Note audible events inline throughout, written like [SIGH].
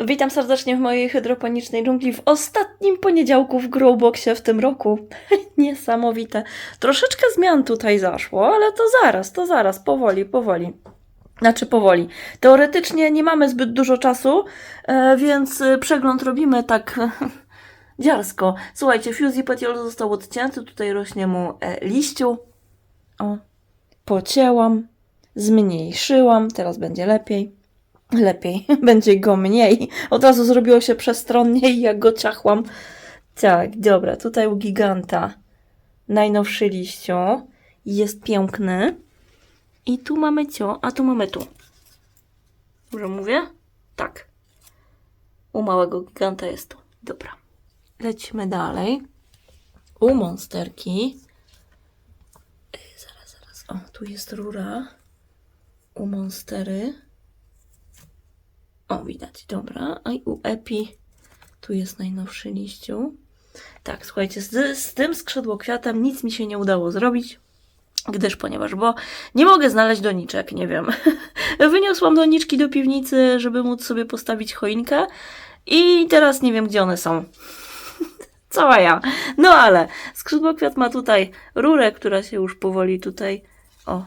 Witam serdecznie w mojej hydroponicznej dżungli w ostatnim poniedziałku w Growboxie w tym roku. [LAUGHS] Niesamowite. Troszeczkę zmian tutaj zaszło, ale to zaraz, to zaraz, powoli, powoli. Znaczy powoli. Teoretycznie nie mamy zbyt dużo czasu, e, więc e, przegląd robimy tak [LAUGHS] dziarsko. Słuchajcie, Fusey Petiol został odcięty, tutaj rośnie mu e, liściu. O, pocięłam, zmniejszyłam, teraz będzie lepiej. Lepiej, [LAUGHS] będzie go mniej. Od razu zrobiło się przestronniej, jak go ciachłam. Tak, dobra, tutaj u giganta najnowszy liściu. Jest piękny. I tu mamy cio, a tu mamy tu. Dobrze mówię? Tak. U małego giganta jest tu. Dobra. Lecimy dalej. U monsterki. Zaraz, zaraz. O, tu jest rura. U monstery. O, widać, dobra. A i u Epi tu jest najnowszy liściu. Tak, słuchajcie, z, z tym skrzydłokwiatem nic mi się nie udało zrobić, gdyż ponieważ, bo nie mogę znaleźć doniczek, nie wiem. [LAUGHS] Wyniosłam doniczki do piwnicy, żeby móc sobie postawić choinkę i teraz nie wiem, gdzie one są. [LAUGHS] Cała ja. No ale skrzydłokwiat ma tutaj rurę, która się już powoli tutaj, o,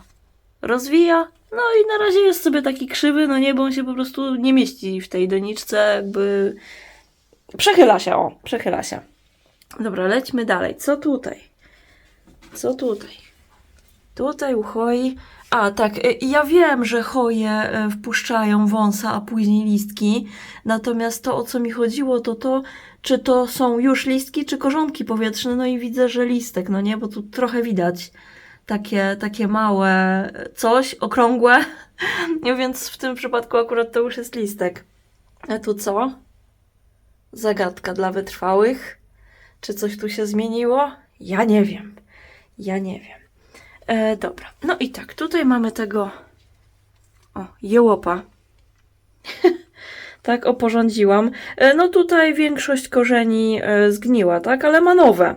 rozwija. No i na razie jest sobie taki krzywy, no nie, bo on się po prostu nie mieści w tej doniczce, jakby przechyla się, o, przechyla się. Dobra, lećmy dalej. Co tutaj? Co tutaj? Tutaj u choi. A, tak, y, ja wiem, że choje y, wpuszczają wąsa, a później listki. Natomiast to, o co mi chodziło, to to, czy to są już listki, czy korzonki powietrzne. No i widzę, że listek, no nie, bo tu trochę widać takie, takie małe coś, okrągłe. [LAUGHS] Więc w tym przypadku akurat to już jest listek. A tu co? Zagadka dla wytrwałych. Czy coś tu się zmieniło? Ja nie wiem. Ja nie wiem. E, dobra. No i tak, tutaj mamy tego. O, jełopa. [LAUGHS] tak, oporządziłam. E, no tutaj większość korzeni e, zgniła, tak, ale ma nowe.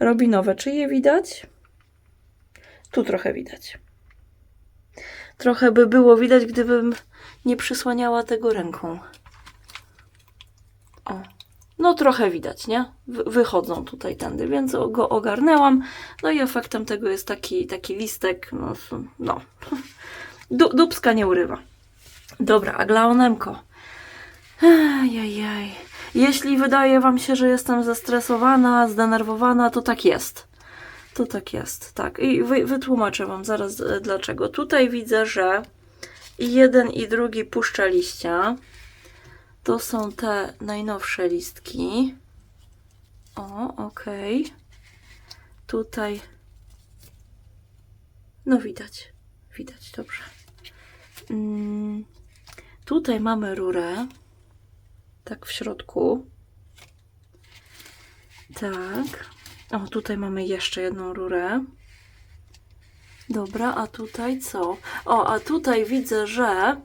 Robi nowe. Czy je widać? Tu trochę widać. Trochę by było widać, gdybym nie przysłaniała tego ręką. O. No trochę widać, nie? Wy- wychodzą tutaj tędy, więc go ogarnęłam. No i efektem tego jest taki, taki listek. No, no. [LAUGHS] Du, dubska nie urywa. Dobra, a glaonemko. Ajajaj. Jeśli wydaje wam się, że jestem zestresowana, zdenerwowana, to tak jest. To tak jest, tak. I wy, wytłumaczę Wam zaraz e, dlaczego. Tutaj widzę, że jeden i drugi puszcza liścia. To są te najnowsze listki. O, okej. Tutaj. No widać. Widać, dobrze. Mm, tutaj mamy rurę. Tak w środku. Tak. O, tutaj mamy jeszcze jedną rurę. Dobra, a tutaj co? O, a tutaj widzę, że.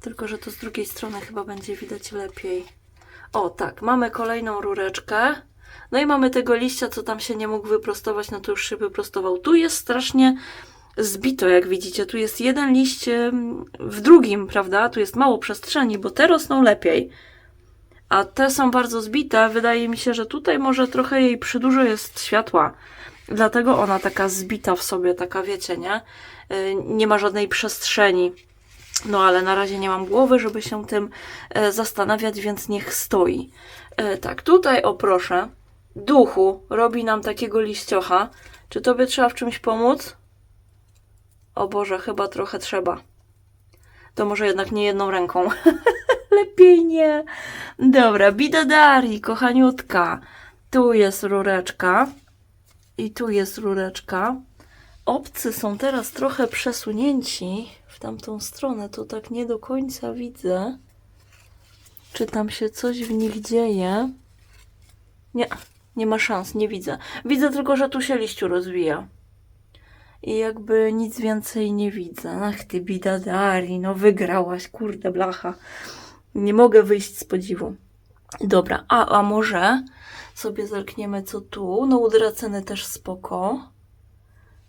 Tylko, że to z drugiej strony chyba będzie widać lepiej. O, tak, mamy kolejną rureczkę. No i mamy tego liścia, co tam się nie mógł wyprostować, no to już się wyprostował. Tu jest strasznie zbito, jak widzicie. Tu jest jeden liść w drugim, prawda? Tu jest mało przestrzeni, bo te rosną lepiej a te są bardzo zbite. Wydaje mi się, że tutaj może trochę jej przydużo jest światła. Dlatego ona taka zbita w sobie, taka wiecie, nie? Y, Nie ma żadnej przestrzeni. No ale na razie nie mam głowy, żeby się tym e, zastanawiać, więc niech stoi. E, Tak, tutaj o proszę. Duchu robi nam takiego liściocha. Czy tobie trzeba w czymś pomóc? O Boże, chyba trochę trzeba. To może jednak nie jedną ręką. [LAUGHS] Lepiej nie. Dobra, bidadari, kochaniutka. Tu jest rureczka. I tu jest rureczka. Obcy są teraz trochę przesunięci w tamtą stronę. To tak nie do końca widzę. Czy tam się coś w nich dzieje? Nie, nie ma szans, nie widzę. Widzę tylko, że tu się liściu rozwija. I jakby nic więcej nie widzę. Ach ty bidadari, no wygrałaś, kurde blacha. Nie mogę wyjść z podziwu. Dobra, a, a może sobie zerkniemy co tu. No udraceny też spoko.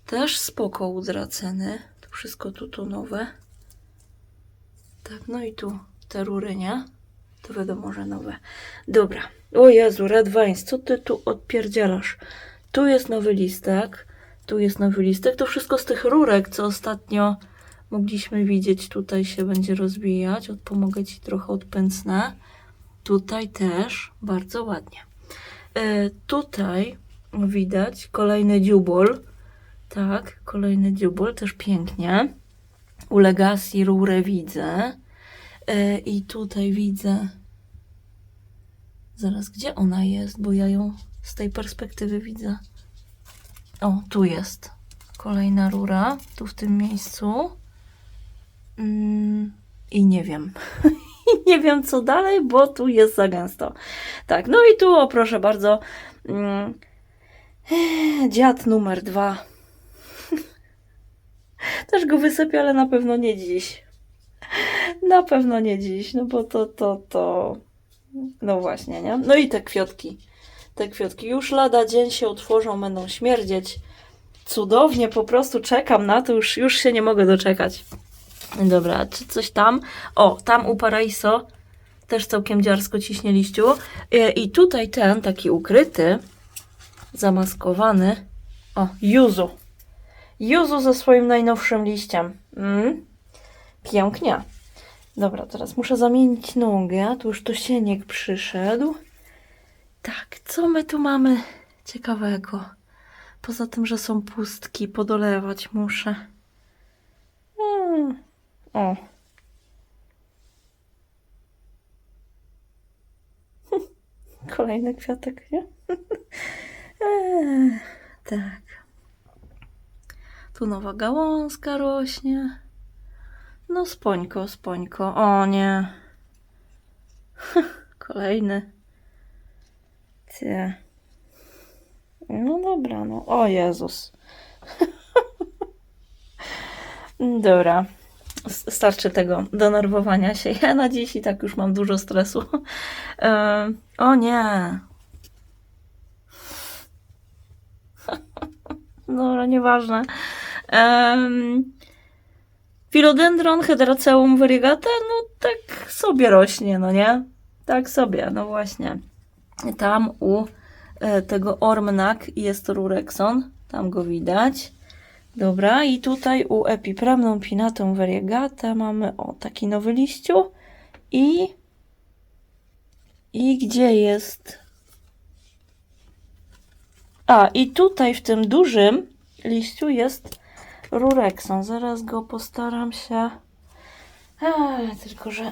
Też spoko udraceny. To wszystko tu, tu nowe. Tak, no i tu te rury, nie? To wiadomo, że nowe. Dobra. O Jezu, Red Vines, co ty tu odpierdzielasz? Tu jest nowy listek, tu jest nowy listek. To wszystko z tych rurek, co ostatnio mogliśmy widzieć. Tutaj się będzie rozwijać. Pomogę Ci trochę odpęcnę. Tutaj też bardzo ładnie. E, tutaj widać kolejny dziubol. Tak, kolejny dziubol, też pięknie. U Legacy rurę widzę. E, I tutaj widzę. Zaraz, gdzie ona jest? Bo ja ją z tej perspektywy widzę. O, tu jest. Kolejna rura, tu w tym miejscu. Mm, I nie wiem. [LAUGHS] I nie wiem, co dalej, bo tu jest za gęsto. Tak, no i tu, o proszę bardzo, mm, dziad numer dwa. [LAUGHS] Też go wysypię, ale na pewno nie dziś. Na pewno nie dziś, no bo to, to, to. No właśnie, nie? No i te kwiatki. Te kwiatki już lada dzień się otworzą, będą śmierdzieć. Cudownie, po prostu czekam na to, już, już się nie mogę doczekać. Dobra, czy coś tam? O, tam u Paraiso też całkiem dziarsko ciśnie liściu. E, I tutaj ten taki ukryty, zamaskowany. O, Yuzu. Yuzu ze swoim najnowszym liściem. Mm. Pięknie. Dobra, teraz muszę zamienić nogę. Tu już to sieniek przyszedł. Tak, co my tu mamy ciekawego? Poza tym, że są pustki, podolewać muszę. Mm. O. [LAUGHS] Kolejny kwiatek, nie? Eee, [LAUGHS] tak. Tu nowa gałązka rośnie. No spońko, spońko. O nie. [LAUGHS] Kolejny. Ty. No dobra, no. O Jezus. Dobra. Starczy tego denerwowania się. Ja na dziś i tak już mam dużo stresu. Em, o nie. [LAUGHS] Dobra, nieważne. Philodendron Hydraceum variegata, no tak sobie rośnie, no nie? Tak sobie, no właśnie. Tam u e, tego Ormnak jest Rurexon, tam go widać. Dobra, i tutaj u Epipremnum pinatum variegata mamy o taki nowy liściu i i gdzie jest a i tutaj w tym dużym liściu jest Rurexon. Zaraz go postaram się a, tylko że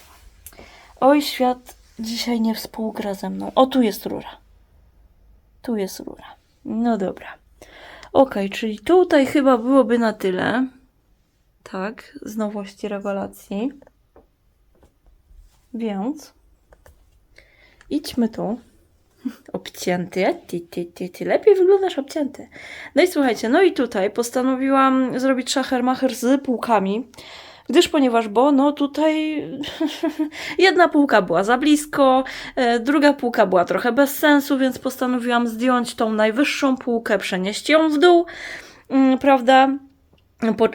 [CLEARS THROAT] oj świat dzisiaj nie współgra ze mną. O tu jest rura. Tu jest rura. No dobra. Ok, czyli tutaj chyba byłoby na tyle. Tak, z nowości rewelacji. Więc idźmy tu. [LAUGHS] Obcięty. Ty, ty, ty, ty lepiej wyglądasz obcięty. No i słuchajcie, no i tutaj postanowiłam zrobić szachermacher z półkami. Gdyż ponieważ, bo no tutaj [LAUGHS] jedna półka była za blisko, e, druga półka była trochę bez sensu, więc postanowiłam zdjąć tą najwyższą półkę, przenieść ją w dół, mm, prawda?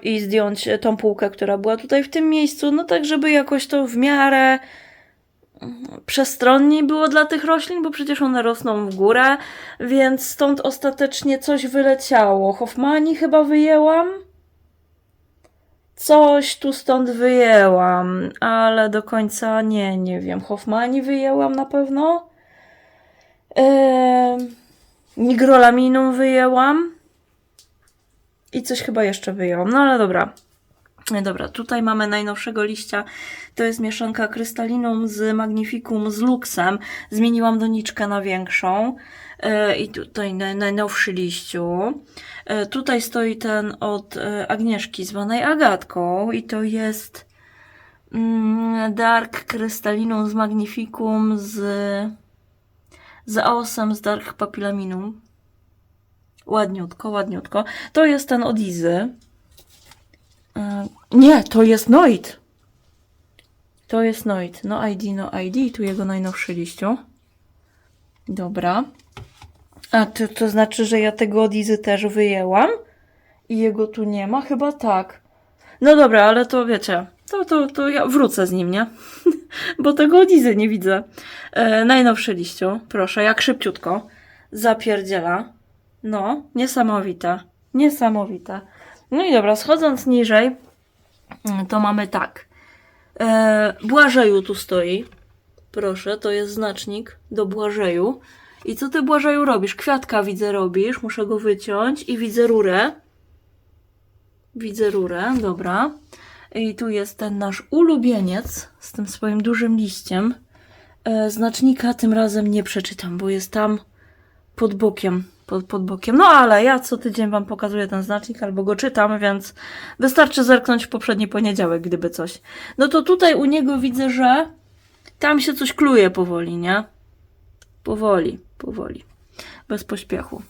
I zdjąć tą półkę, która była tutaj w tym miejscu, no tak, żeby jakoś to w miarę mm, przestronniej było dla tych roślin, bo przecież one rosną w górę, więc stąd ostatecznie coś wyleciało. Hoffmani chyba wyjęłam. Coś tu stąd wyjęłam, ale do końca nie, nie wiem. Hoffmani wyjęłam na pewno. Eee, Nigrolaminum wyjęłam. I coś chyba jeszcze wyjęłam. No ale dobra. Dobra, tutaj mamy najnowszego liścia. To jest mieszanka Krystalinum z Magnificum z Luxem. Zmieniłam doniczkę na większą. E, I tutaj naj, najnowszy liściu. E, Tutaj stoi ten od e, Agnieszki zwanej Agatką i to jest mm, Dark Krystalinum z Magnificum z z Aosem z Dark Papilaminum. Ładniutko, ładniutko. To jest ten od Izy. Nie, to jest Noid. To jest Noid. No ID, no ID. Tu jego najnowszy liściu. Dobra. A to, to znaczy, że ja tego od Izy też wyjęłam? I jego tu nie ma? Chyba tak. No dobra, ale to wiecie, to, to, to ja wrócę z nim, nie? [LAUGHS] Bo tego Lizy nie widzę. E, najnowszy liściu, proszę, jak szybciutko. Zapierdziela. No, niesamowite. Niesamowite. No i dobra, schodząc niżej, mm, to mamy tak. E, Błażeju tu stoi. Proszę, to jest znacznik do Błażeju. I co ty, Błażeju, robisz? Kwiatka widzę robisz, muszę go wyciąć i widzę rurę. Widzę rurę, dobra. I tu jest ten nasz ulubieniec z tym swoim dużym liściem. E, znacznika tym razem nie przeczytam, bo jest tam pod bokiem. Pod, pod bokiem. No ale ja co tydzień Wam pokazuję ten znacznik albo go czytam, więc wystarczy zerknąć w poprzedni poniedziałek, gdyby coś. No to tutaj u niego widzę, że tam się coś kluje powoli, nie? Powoli, powoli. Bez pośpiechu.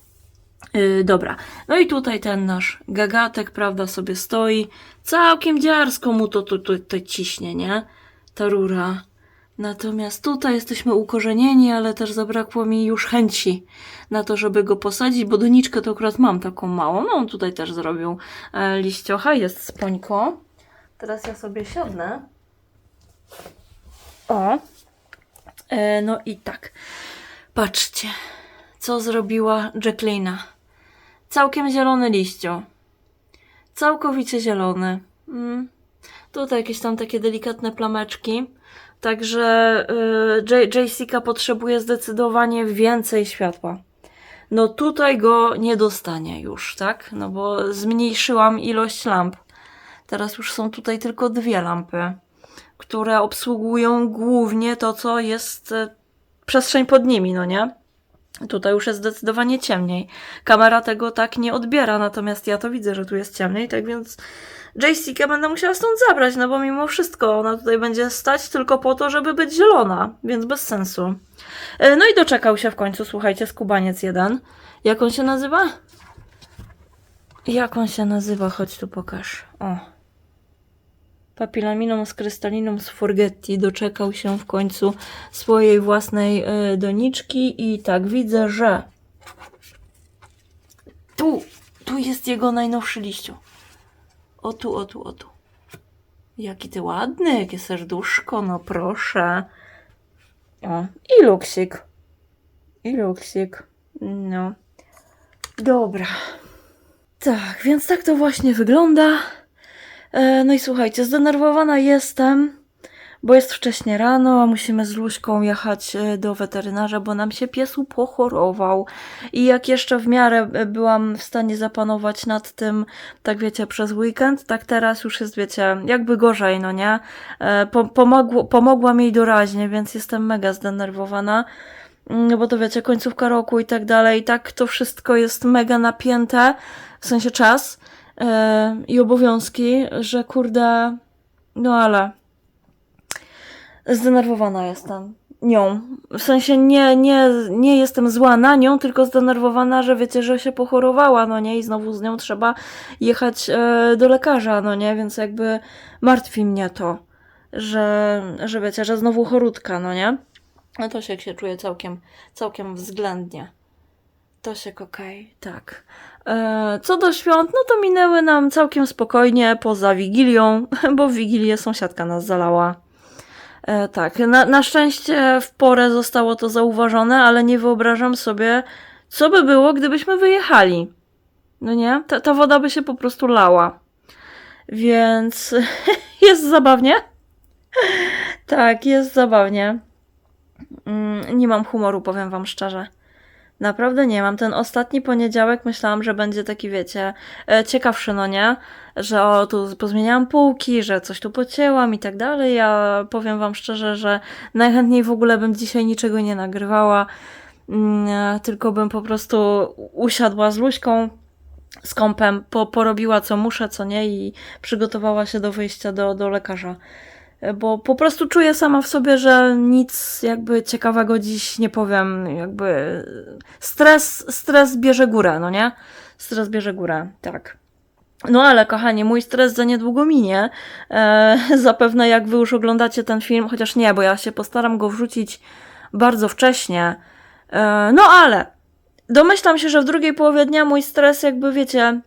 Yy, dobra. No i tutaj ten nasz gagatek, prawda, sobie stoi. Całkiem dziarsko mu to, to ciśnie, nie? Ta rura. Natomiast tutaj jesteśmy ukorzenieni, ale też zabrakło mi już chęci na to, żeby go posadzić, bo doniczkę to akurat mam taką małą. No on tutaj też zrobił e, liściocha, jest spońko. Teraz ja sobie siadnę. O. E, no i tak. Patrzcie, co zrobiła Jacqueline. Całkiem zielony liściu. Całkowicie zielony. Mm. Tutaj jakieś tam takie delikatne plameczki. Także y, J- Jessica potrzebuje zdecydowanie więcej światła. No tutaj go nie dostanie już, tak? No bo zmniejszyłam ilość lamp. Teraz już są tutaj tylko dwie lampy, które obsługują głównie to, co jest y, przestrzeń pod nimi, no nie? Tutaj już jest zdecydowanie ciemniej. Kamera tego tak nie odbiera, natomiast ja to widzę, że tu jest ciemniej, tak więc Jessica będę musiała stąd zabrać, no bo mimo wszystko ona tutaj będzie stać tylko po to, żeby być zielona, więc bez sensu. E, No i doczekał się w końcu, słuchajcie, skubaniec jeden. Jak on się nazywa? Jak on się nazywa? Chodź tu pokaż. O. Papilaminą z krystaliną z Forgetti doczekał się w końcu swojej własnej e, doniczki i tak widzę, że tu, tu jest jego najnowszy liściu. O tu, o tu, o tu. Jaki ty ładny, jakie serduszko, no proszę. O, i luksik. I luksik. No. Dobra. Tak, więc tak to właśnie wygląda. E, no i słuchajcie, zdenerwowana jestem, bo jest wcześnie rano, a musimy z Luśką jechać e, do weterynarza, bo nam się piesu pochorował. I jak jeszcze w miarę e, byłam w stanie zapanować nad tym, tak wiecie, przez weekend, tak teraz już jest, wiecie, jakby gorzej, no nie? Po, pomogło, pomogłam jej doraźnie, więc jestem mega zdenerwowana. No bo to wiecie, końcówka roku i tak dalej, tak to wszystko jest mega napięte, w sensie czas e, i obowiązki, że kurde, no ale zdenerwowana jestem nią. W sensie nie, nie, nie jestem zła na nią, tylko zdenerwowana, że wiecie, że się pochorowała, no nie, i znowu z nią trzeba jechać e, do lekarza, no nie, więc jakby martwi mnie to, że, że wiecie, że znowu chorutka, no nie. No to się, się czuję całkiem, całkiem względnie. To się okej, tak. E, co do świąt, no to minęły nam całkiem spokojnie poza Wigilią, [LAUGHS] bo w Wigilię sąsiadka nas zalała. E, tak, na, na szczęście w porę zostało to zauważone, ale nie wyobrażam sobie, co by było, gdybyśmy wyjechali. No nie? Ta, ta woda by się po prostu lała. Więc [LAUGHS] jest zabawnie. Tak, jest zabawnie. Mm, nie mam humoru, powiem wam szczerze. Naprawdę nie mam. Ten ostatni poniedziałek myślałam, że będzie taki, wiecie, e, ciekawszy, no nie? Że o, tu pozmieniałam półki, że coś tu pocięłam i tak dalej. Ja powiem wam szczerze, że najchętniej w ogóle bym dzisiaj niczego nie nagrywała. Mm, e, tylko bym po prostu usiadła z Luśką, z kąpem, po, porobiła co muszę, co nie i przygotowała się do wyjścia do, do lekarza. Bo po prostu czuję sama w sobie, że nic jakby ciekawego dziś nie powiem. Jakby stres, stres bierze górę, no nie? Stres bierze górę, tak. No ale kochani, mój stres za niedługo minie. E, [LAUGHS] zapewne jak wy już oglądacie ten film, chociaż nie, bo ja się postaram go wrzucić bardzo wcześnie. E, no ale domyślam się, że w drugiej połowie dnia mój stres jakby wiecie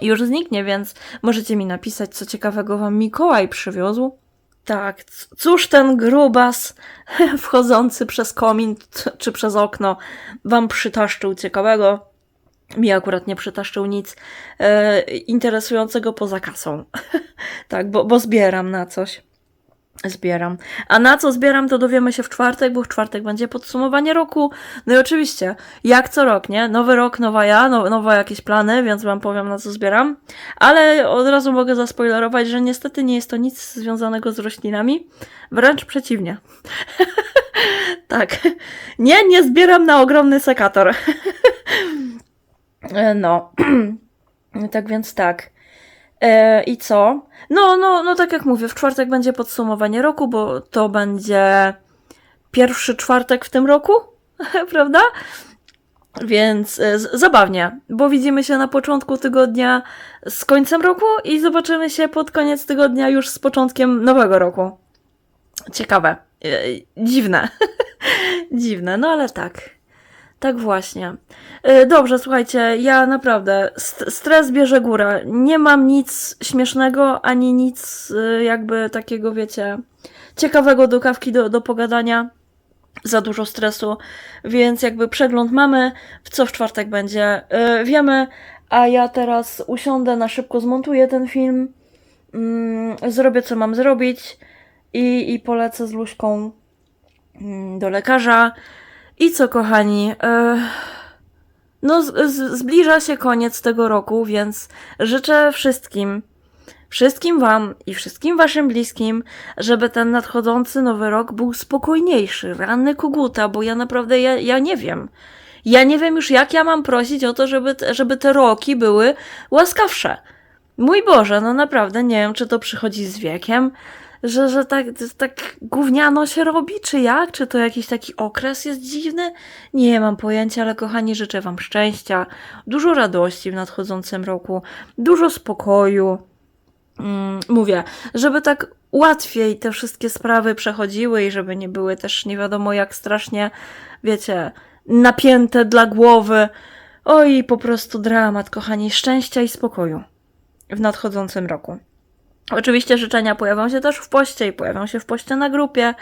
już zniknie, więc możecie mi napisać, co ciekawego wam Mikołaj przywiózł. Tak, cóż ten grubas [LAUGHS] wchodzący przez komin czy przez okno wam przytaszczył ciekawego? Mi akurat nie przytaszczył nic e, interesującego poza kasą. [LAUGHS] tak, bo, bo zbieram na coś. Zbieram. A na co zbieram, to dowiemy się w czwartek, bo w czwartek będzie podsumowanie roku. No i oczywiście, jak co rok, nie? Nowy rok, nowa ja, no, nowe jakieś plany, więc wam powiem na co zbieram. Ale od razu mogę zaspoilerować, że niestety nie jest to nic związanego z roślinami. Wręcz przeciwnie. [LAUGHS] tak. Nie, nie zbieram na ogromny sekator. [LAUGHS] No. [CLEARS THROAT] tak więc tak. E, I co? No, no, no tak jak mówię, w czwartek będzie podsumowanie roku, bo to będzie pierwszy czwartek w tym roku, [LAUGHS] prawda? Więc e, zabawnie, bo widzimy się na początku tygodnia z końcem roku i zobaczymy się pod koniec tygodnia już z początkiem nowego roku. Ciekawe. E, Dziwne. [LAUGHS] Dziwne, no ale tak. Tak właśnie. E, Dobrze, słuchajcie, ja naprawdę st- stres bierze górę. Nie mam nic śmiesznego, ani nic e, jakby takiego, wiecie, ciekawego do kawki, do, do pogadania. Za dużo stresu, więc jakby przegląd mamy, co w czwartek będzie, e, wiemy, a ja teraz usiądę, na szybko zmontuję ten film, mm, zrobię co mam zrobić i, i polecę z Luśką mm, do lekarza. I co, kochani? E, no, zbliża się koniec tego roku, więc życzę wszystkim, wszystkim Wam i wszystkim Waszym bliskim, żeby ten nadchodzący nowy rok był spokojniejszy, ranny koguta, bo ja naprawdę, ja, ja nie wiem. Ja nie wiem już, jak ja mam prosić o to, żeby, żeby te roki były łaskawsze. Mój Boże, no naprawdę nie wiem, czy to przychodzi z wiekiem, że, że tak, tak gówniano się robi, czy jak? Czy to jakiś taki okres jest dziwny? Nie mam pojęcia, ale kochani, życzę Wam szczęścia, dużo radości w nadchodzącym roku, dużo spokoju. Mm, mówię, żeby tak łatwiej te wszystkie sprawy przechodziły i żeby nie były też nie wiadomo jak strasznie, wiecie, napięte dla głowy. Oj, po prostu dramat, kochani, szczęścia i spokoju w nadchodzącym roku. Oczywiście życzenia pojawią się też w poście i pojawią się w poście na grupie,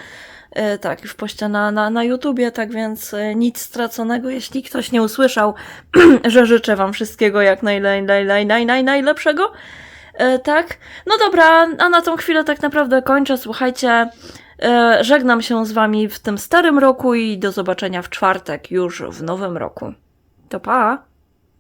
e, tak, i w poście na, na, na YouTubie, tak więc e, nic straconego, jeśli ktoś nie usłyszał, [CLEARS THROAT] że życzę Wam wszystkiego jak naj, naj, naj, naj, naj, naj, najlepszego. E, tak, no dobra, a na tą chwilę tak naprawdę kończę. Słuchajcie, żegnam się z Wami w tym starym roku i do zobaczenia w czwartek już w nowym roku. To pa!